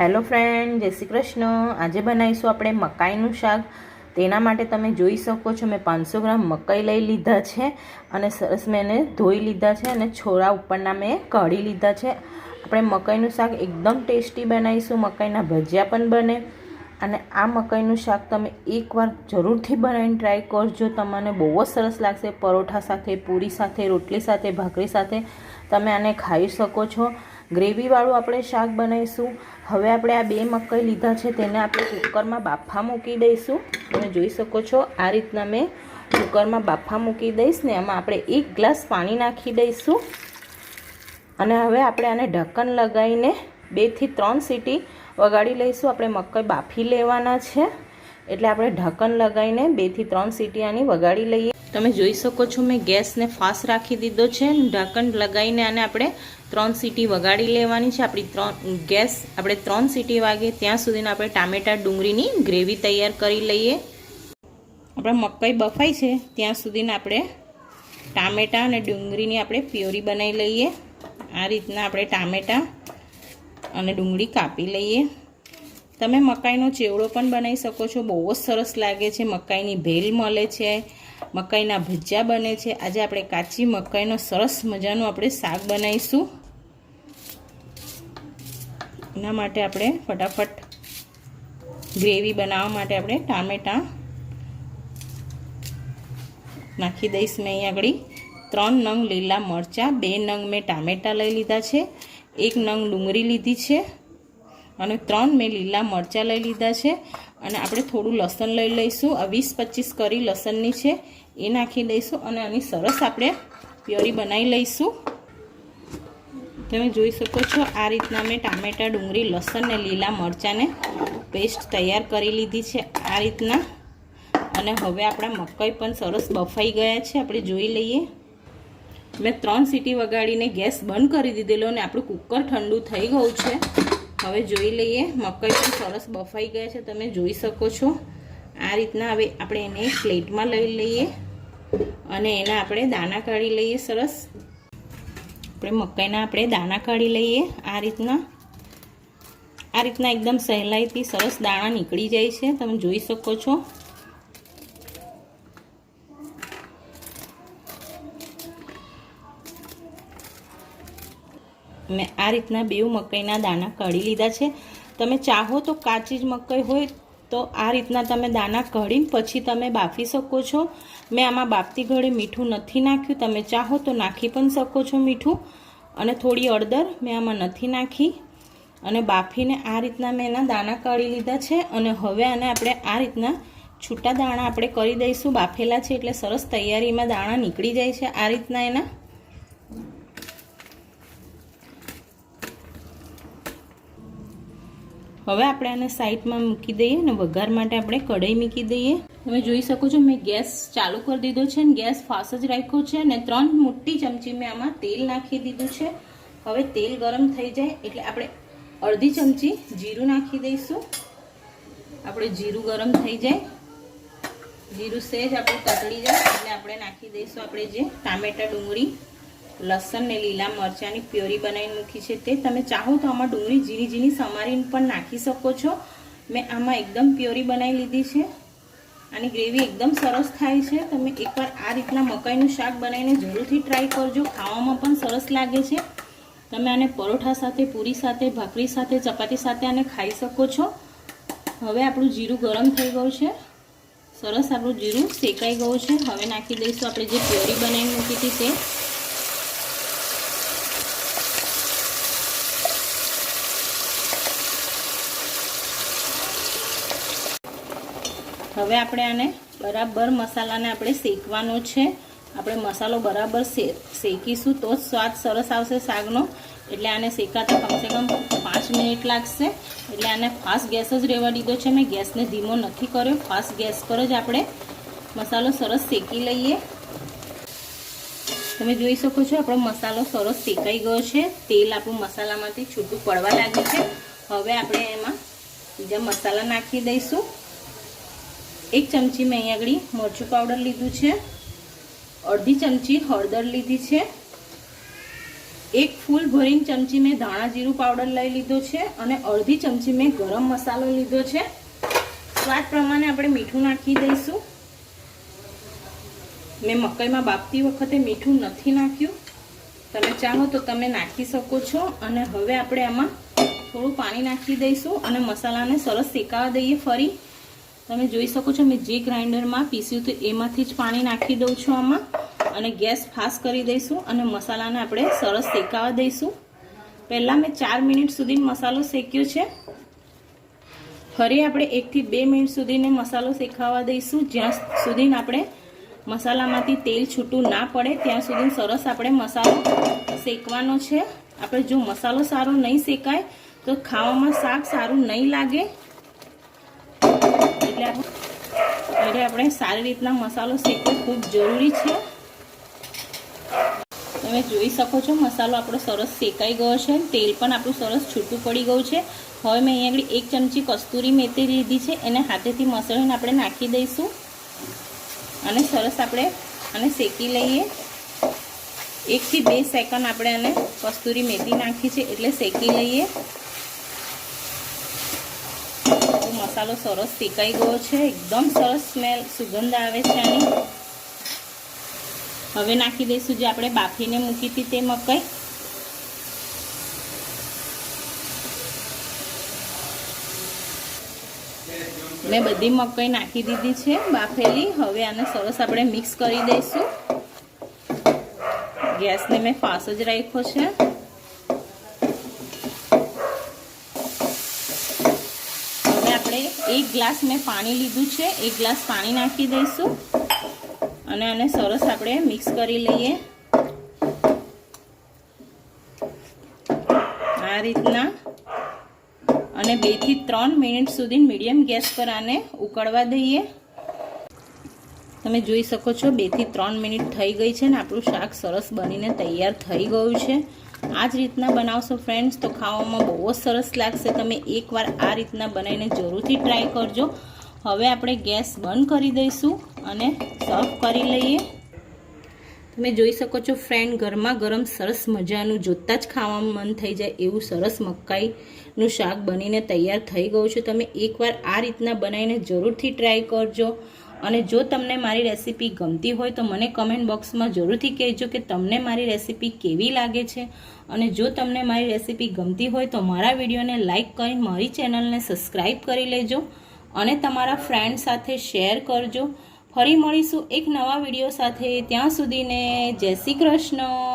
Hello friend, જય શ્રી કૃષ્ણ. આજે બનાવીશું આપણે મકાઈનું શાક. તેના માટે તમે જોઈ શકો છો મેં પાંચસો ગ્રામ મકાઈ લઈ લીધા છે અને સરસ મેં એને ધોઈ લીધા છે અને છોરા ઉપરના મેં કાઢી લીધા છે. આપણે મકાઈનું શાક એકદમ ટેસ્ટી બનાવીશું. મકાઈના ભજીયા પણ બને. અને આ મકાઈનું શાક તમે એકવાર જરૂરથી બનાવીને ટ્રાય કરજો. તમને બહુ જ સરસ લાગશે. પરોઠા સાથે, પૂરી સાથે, રોટલી સાથે, ભાખરી સાથે તમે આને ખાઈ શકો છો. ગ્રેવીવાળું આપણે શાક બનાવીશું. હવે આપણે આ બે મકાઈ લીધા છે, તેને આપણે કુકરમાં બાફા મૂકી દઈશું. તમે જોઈ શકો છો, આ રીતના મેં કુકરમાં બાફા મૂકી દઈશ ને એમાં આપણે એક ગ્લાસ પાણી નાખી દઈશું. અને હવે આપણે આને ઢક્કન લગાવીને બેથી ત્રણ સીટી વગાડી લઈશું. આપણે મકાઈ બાફી લેવાના છે. એટલે આપણે ઢક્કન લગાવીને બેથી ત્રણ સીટી આની વગાડી લઈએ. તમે જોઈ શકો છો, મેં ગેસને ફાસ્ટ રાખી દીધો છે, ઢાંકણ લગાવીને આને આપણે ત્રણ સીટી વગાડી લેવાની છે. આપણી ત્રણ ગેસ આપણે ત્રણ સીટી વાગે ત્યાં સુધીને આપણે ટામેટા ડુંગળીની ગ્રેવી તૈયાર કરી લઈએ. આપણા મકાઈ બફાઈ છે, ત્યાં સુધીને આપણે ટામેટાં અને ડુંગળીની આપણે પ્યોરી બનાવી લઈએ. આ રીતના આપણે ટામેટાં અને ડુંગળી કાપી લઈએ. તમે મકાઈનો ચેવડો પણ બનાવી શકો છો, બહુ જ સરસ લાગે છે, મકાઈની ભેલ મળે છે. મકાઈના ભજીયા બને છે. આજે આપણે કાચી મકાઈનો સરસ મજાનું આપણે શાક બનાવીશું. એના માટે આપણે ફટાફટ ગ્રેવી બનાવવા માટે આપણે ટામેટાં નાખી દઈશ મેં અહીં આગળ. ત્રણ નંગ લીલા મરચાં, બે નંગ મેં ટામેટાં લઈ લીધા છે. એક નંગ ડુંગળી લીધી છે. અને ત્રણ મેં લીલા મરચાં લઈ લીધા છે. અને આપણે થોડું લસણ લઈ લઈશું. આ વીસ પચીસ કરી લસણની છે. એ નાખી દઈશું અને આની સરસ આપણે પ્યોરી બનાવી લઈશું. તમે જોઈ શકો છો આ રીતના મેં ટામેટાં, ડુંગળી, લસણ ને લીલા મરચાંને પેસ્ટ તૈયાર કરી લીધી છે આ રીતના. અને હવે આપણા મકાઈ પણ સરસ બફાઈ ગયા છે. આપણે જોઈ લઈએ. મેં ત્રણ સીટી વગાડીને ગેસ બંધ કરી દીધેલો અને આપણું કુકર ઠંડુ થઈ ગયું છે. હવે જોઈ લઈએ. મકાઈ પણ સરસ બફાઈ ગયા છે. તમે જોઈ શકો છો. આ રીતના હવે આપણે એને પ્લેટમાં લઈ લઈએ અને એના આપણે દાણા કાઢી લઈએ. સરસ. આપણે મકાઈના આપણે દાણા કાઢી લઈએ આ રીતના. આ રીતના એકદમ સહેલાઈથી સરસ દાણા નીકળી જાય છે. તમે જોઈ શકો છો. મેં આ રીતના બેઉ મકાઈના દાણા કાઢી લીધા છે. તમે ચાહો તો કાચી જ મકાઈ હોય તો આ રીતના તમે દાણા કાઢીને પછી તમે બાફી શકો છો. મેં આમાં બાફતી ઘડે મીઠું નથી નાખ્યું. તમે ચાહો તો નાખી પણ શકો છો મીઠું. અને થોડી અડદર મેં આમાં નથી નાખી. અને બાફીને આ રીતના મેં એના દાણા કાઢી લીધા છે. અને હવે આને આપણે આ રીતના છૂટા દાણા આપણે કરી દઈશું. બાફેલા છે એટલે સરસ તૈયારીમાં દાણા નીકળી જાય છે આ રીતના એના. હવે આપણે આને સાઈડમાં મૂકી દઈએ અને વઘાર માટે આપણે કઢાઈ મૂકી દઈએ. તમે જોઈ શકો છો મેં ગેસ ચાલુ કરી દીધો છે અને ગેસ ફાસ જ રાખ્યો છે અને ત્રણ મોટી ચમચી મેં આમાં તેલ નાખી દીધું છે. હવે તેલ ગરમ થઈ જાય એટલે આપણે અડધી ચમચી જીરું નાખી દઈશું. આપણે જીરું ગરમ થઈ જાય. જીરું સેજ આપણે તતળી જાય એટલે આપણે નાખી દઈશું આપણે જે ટામેટા ડુંગળી. લસણ ને લીલા મરચાંની પ્યોરી બનાવીને મૂકી છે તે. તમે ચાહો તો આમાં ડુંગળી ઝીણી ઝીણી સમારીને પણ નાખી શકો છો. મેં આમાં એકદમ પ્યોરી બનાવી લીધી છે. આની ગ્રેવી એકદમ સરસ થાય છે. તમે એકવાર આ રીતના મકાઈનું શાક બનાવીને જરૂરથી ટ્રાય કરજો. ખાવામાં પણ સરસ લાગે છે. તમે આને પરોઠા સાથે, પૂરી સાથે, ભાખરી સાથે, ચપાતી સાથે આને ખાઈ શકો છો. હવે આપણું જીરું ગરમ થઈ ગયું છે. સરસ આપણું જીરું શેકાઈ ગયું છે. હવે નાખી દઈશું આપણે જે પ્યોરી બનાવી મૂકી હતી તે. હવે આપણે આને બરાબર મસાલાને આપણે શેકવાનો છે. આપણે મસાલો બરાબર શેકીશું તો જ સ્વાદ સરસ આવશે શાકનો. એટલે આને શેકાતા કમસે કમ પાંચ મિનિટ લાગશે. એટલે આને ફાસ્ટ ગેસ જ રહેવા દીધો છે. મેં ગેસને ધીમો નથી કર્યો. ફાસ્ટ ગેસ પર જ આપણે મસાલો સરસ શેકી લઈએ. તમે જોઈ શકો છો આપણો મસાલો સરસ શેકાઈ ગયો છે. તેલ આપણું મસાલામાંથી છૂટું પડવા લાગ્યું છે. હવે આપણે એમાં બીજા મસાલા નાખી દઈશું. એક ચમચી મેં અહીં આગળ મરચું પાવડર લીધું છે. અડધી ચમચી હળદર લીધી છે. એક ફૂલ ભરીને ચમચી મેં ધાણા જીરું પાવડર લઈ લીધો છે અને અડધી ચમચી મેં ગરમ મસાલો લીધો છે. સ્વાદ પ્રમાણે આપણે મીઠું નાખી દઈશું. મેં મકાઈમાં બાફતી વખતે મીઠું નથી નાખ્યું. તમે ચાહો તો તમે નાખી શકો છો અને હવે આપણે આમાં થોડું પાણી નાખી દઈશું અને મસાલાને સરસ શેકાવા દઈએ ફરી. તમે જોઈ શકો છો, મેં જે ગ્રાઇન્ડરમાં પીસ્યું તો એમાંથી જ પાણી નાખી દઉં છું આમાં અને ગેસ ફાસ્ટ કરી દઈશું અને મસાલાને આપણે સરસ શેકાવા દઈશું. પહેલાં મેં ચાર મિનિટ સુધી મસાલો શેક્યો છે. ફરી આપણે એકથી બે મિનિટ સુધીને મસાલો શેકાવા દઈશું. જ્યાં સુધી આપણે મસાલામાંથી તેલ છૂટું ના પડે, ત્યાં સુધી સરસ આપણે મસાલો શેકવાનો છે. આપણે જો મસાલો સારો નહીં શેકાય, તો ખાવામાં શાક સારું નહીં લાગે. એટલે એટલે આપણે સારી રીતના મસાલો શેકવો ખૂબ જરૂરી છે. તમે જોઈ શકો છો મસાલો આપણો સરસ શેકાઈ ગયો છે. તેલ પણ આપણું સરસ છૂટું પડી ગયું છે. હવે મેં અહીંયા આગળ એક ચમચી કસ્તુરી મેથી લીધી છે. એને હાથેથી મસળીને આપણે નાખી દઈશું. અને સરસ આપણે આને શેકી લઈએ. એકથી બે સેકન્ડ આપણે આને કસ્તુરી મેથી નાખી છે એટલે શેકી લઈએ. મસાલો સરસ શેકાઈ ગયો છે. એકદમ સરસ સ્મેલ, સુગંધ આવે છે આની. હવે નાખી દઈશું જે આપણે બાફીને મૂકી હતી તે મકાઈ. મેં બધી મકાઈ નાખી દીધી છે, બાફેલી. હવે આને સરસ આપણે મિક્સ કરી દઈશું. ગેસને મેં ફાસ જ રાખ્યો છે હવે આપણે એક ગ્લાસ મેં પાણી લીધું છે, એક ગ્લાસ પાણી નાખી દઈશું. અને આને સરસ આપણે મિક્સ કરી લઈએ. આ રીતના. અને બેથી ત્રણ મિનિટ સુધી મીડિયમ ગેસ પર આને ઉકળવા દઈએ. તમે જોઈ શકો છો બેથી ત્રણ મિનિટ થઈ ગઈ છે ને આપણું શાક સરસ બનીને તૈયાર થઈ ગયું છે. આ જ રીતના બનાવશો ફ્રેન્ડ્સ તો ખાવામાં બહુ જ સરસ લાગશે. તમે એકવાર આ રીતના બનાવીને જરૂરથી ટ્રાય કરજો. હવે આપણે ગેસ બંધ કરી દઈશું અને સર્વ કરી લઈએ. તમે જોઈ શકો છો ફ્રેન્ડ ગરમા ગરમ સરસ મજાનું જોતાં જ ખાવામાં મન થઈ જાય એવું સરસ મકાઈનું શાક બનીને તૈયાર થઈ ગયું છે. તમે એકવાર આ રીતના બનાવીને જરૂરથી ટ્રાય કરજો. અને જો તમને મારી રેસીપી ગમતી હોય તો મને કમેન્ટ બોક્સમાં જરૂરથી કહેજો કે તમને મારી રેસીપી કેવી લાગે છે. અને જો તમને મારી રેસીપી ગમતી હોય તો મારા વિડીયોને લાઇક કરી મારી ચેનલને સબસ્ક્રાઈબ કરી લેજો અને તમારા ફ્રેન્ડ સાથે શેર કરજો. ફરી મળીશું એક નવા વીડિયો સાથે. ત્યાં સુધીને જય શ્રી કૃષ્ણ.